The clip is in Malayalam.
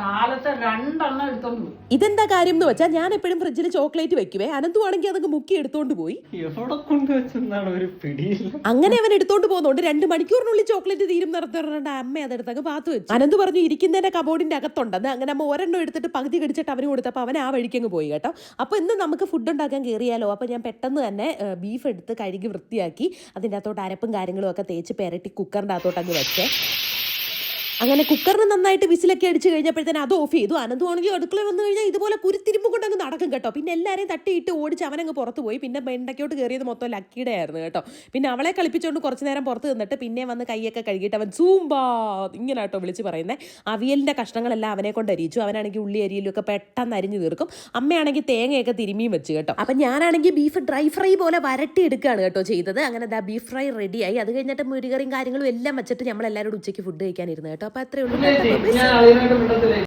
കാലത്തെ രണ്ടെണ്ണം എടുത്തോണ്ട് പോയി. ഇതെന്താ കാര്യം എന്ന് വെച്ചാൽ ഞാൻ എപ്പോഴും ഫ്രിഡ്ജിൽ ചോക്ലേറ്റ് വെക്കുവേ. അനന്തുവാണെങ്കിൽ അതൊക്കെ മുക്കി എടുത്തോണ്ട് പോയി. എവിടെ കൊണ്ടുവച്ചെന്നാണ് ഒരു പിടിയില്ല. അങ്ങനെ അവൻ എടുത്തോണ്ട് പോകുന്നുണ്ട് രണ്ട് മണിക്കൂറിനുള്ളിൽ ചോക്ലേറ്റ് തീരും നടത്തുന്നുണ്ട് അമ്മ അതെടുത്തങ്ങ് പാത്തു വെച്ചു. അനന്ത് പറഞ്ഞു ഇരിക്കുന്നതിന്റെ കബോർഡിന്റെ അകത്തുണ്ടെന്ന്. അങ്ങനെ അമ്മ ഒരെണ്ണം എടുത്തിട്ട് പകുതി കടിച്ചിട്ട് അവന് കൊടുത്തപ്പോൾ അവൻ ആ വഴിക്കങ്ങ് പോയി കേട്ടോ. അപ്പോൾ ഇന്ന് നമുക്ക് ഫുഡ് ഉണ്ടാക്കാൻ കയറിയാലോ അപ്പോൾ ഞാൻ പെട്ടെന്ന് തന്നെ ബീഫ് എടുത്ത് കഴുകി വൃത്തിയാക്കി അതിന്റെ അകത്തോട്ട് അരപ്പും കാര്യങ്ങളും ഒക്കെ തേച്ച് പെരട്ടി കുക്കറിന്റെ അകത്തോട്ട് അങ്ങ് വെച്ചേ. അങ്ങനെ കുക്കറിന് നന്നായിട്ട് വിസിലൊക്കെ അടിച്ചു കഴിഞ്ഞപ്പോഴത്തേന് അത് ഓഫ് ചെയ്തു. അനന്തുവാണെങ്കിൽ അടുക്കള വന്നു കഴിഞ്ഞാൽ ഇതുപോലെ കുരുത്തിരിമ്പ് കൊണ്ട് അങ്ങ് നടക്കും കേട്ടോ. പിന്നെ എല്ലാവരെയും തട്ടിയിട്ട് ഓടിച്ച് അവനങ്ങ് പുറത്ത് പോയി. പിന്നെ വെണ്ടയ്ക്കോട്ട് കയറിയത് മൊത്തം ലക്കിയുടെ ആയിരുന്നു കേട്ടോ. പിന്നെ അവളെ കളിപ്പിച്ചുകൊണ്ട് കുറച്ച് നേരം പുറത്ത് നിന്നിട്ട് പിന്നെ വന്ന് കൈയൊക്കെ കഴുകിയിട്ട് അവൻ സൂമ്പാ ഇങ്ങനെ കേട്ടോ വിളിച്ച് പറയുന്നത് അവിയലിന്റെ കഷ്ണങ്ങളെല്ലാം അവനെ കൊണ്ട് അരിയിച്ചു. അവനാണെങ്കിൽ ഉള്ളി അരിയിലൊക്കെ പെട്ടെന്ന് അരിഞ്ഞു തീർക്കും. അമ്മയാണെങ്കിൽ തേങ്ങയൊക്കെ തിരുമ്മിയും വെച്ച് കേട്ടോ. അപ്പം ഞാനാണെങ്കിൽ ബീഫ് ഡ്രൈ ഫ്രൈ പോലെ വരട്ടി എടുക്കുകയാണ് കേട്ടോ ചെയ്തത്. അങ്ങനെ ദാ ബീഫ് ഫ്രൈ റെഡിയായി അത് കഴിഞ്ഞിട്ട് മുരുകറിയും കാര്യങ്ങളും എല്ലാം വെച്ചിട്ട് നമ്മളെല്ലാവരും ഉച്ചയ്ക്ക് ഫുഡ് കഴിക്കാനിരുന്നു കേട്ടോ. അപ്പോൾ അത്രേ ഉള്ളൂ.